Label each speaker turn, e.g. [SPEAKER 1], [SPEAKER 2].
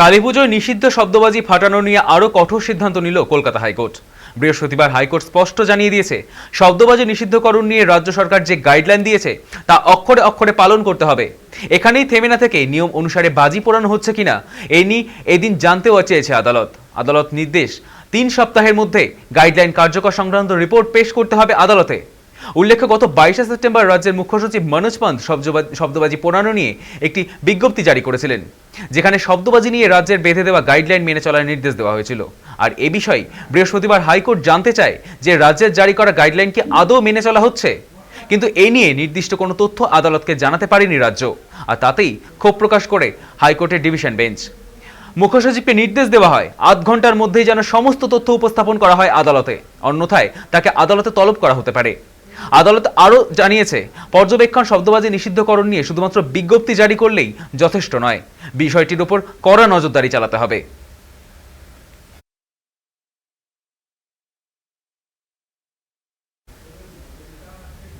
[SPEAKER 1] কালীপুজোয় নিষিদ্ধ শব্দবাজি ফাটানো নিয়ে আরও কঠোর সিদ্ধান্ত নিল কলকাতা হাইকোর্ট। বৃহস্পতিবার হাইকোর্ট স্পষ্ট জানিয়ে দিয়েছে, শব্দবাজি নিষিদ্ধকরণ নিয়ে রাজ্য সরকার যে গাইডলাইন দিয়েছে, তা অক্ষরে অক্ষরে পালন করতে হবে। এখানেই থেমে না থেকে নিয়ম অনুসারে বাজি পোড়ানো হচ্ছে কিনা এই নিয়ে এদিন জানতেও চেয়েছে আদালত। আদালত নির্দেশ, তিন সপ্তাহের মধ্যে গাইডলাইন কার্যকর সংক্রান্ত রিপোর্ট পেশ করতে হবে আদালতে। উল্লেখ্য, গত বাইশে সেপ্টেম্বর রাজ্যের মুখ্য সচিব মনোজ পান্ত শব্দবাজি পোড়ানো নিয়ে একটি বিজ্ঞপ্তি জারি করেছিলেন, যেখানে শব্দবাজি নিয়ে রাজ্যের বেঁধে দেওয়া গাইডলাইন মেনে চলার নির্দেশ দেওয়া হয়েছিল। আর এ বিষয়ে বৃহস্পতিবার হাইকোর্ট জানতে চায় যে রাজ্যের জারি করা গাইডলাইন কি আদৌ মেনে চলা হচ্ছে? কিন্তু এ নিয়ে নির্দিষ্ট কোনো তথ্য আদালতকে জানাতে পারেনি রাজ্য, আর তাতেই ক্ষোভ প্রকাশ করে হাইকোর্টের ডিভিশন বেঞ্চ। মুখ্য সচিবকে নির্দেশ দেওয়া হয়, আধ ঘণ্টার মধ্যেই যেন সমস্ত তথ্য উপস্থাপন করা হয় আদালতে, অন্যথায় তাকে আদালতে তলব করা হতে পারে। আদালত আরও জানিয়েছে, পর্যবেক্ষণ শব্দবাজি নিষিদ্ধকরণ নিয়ে শুধুমাত্র বিজ্ঞপ্তি জারি করলেই যথেষ্ট নয়। বিষয়টির উপর কড়া নজরদারি চালাতে হবে।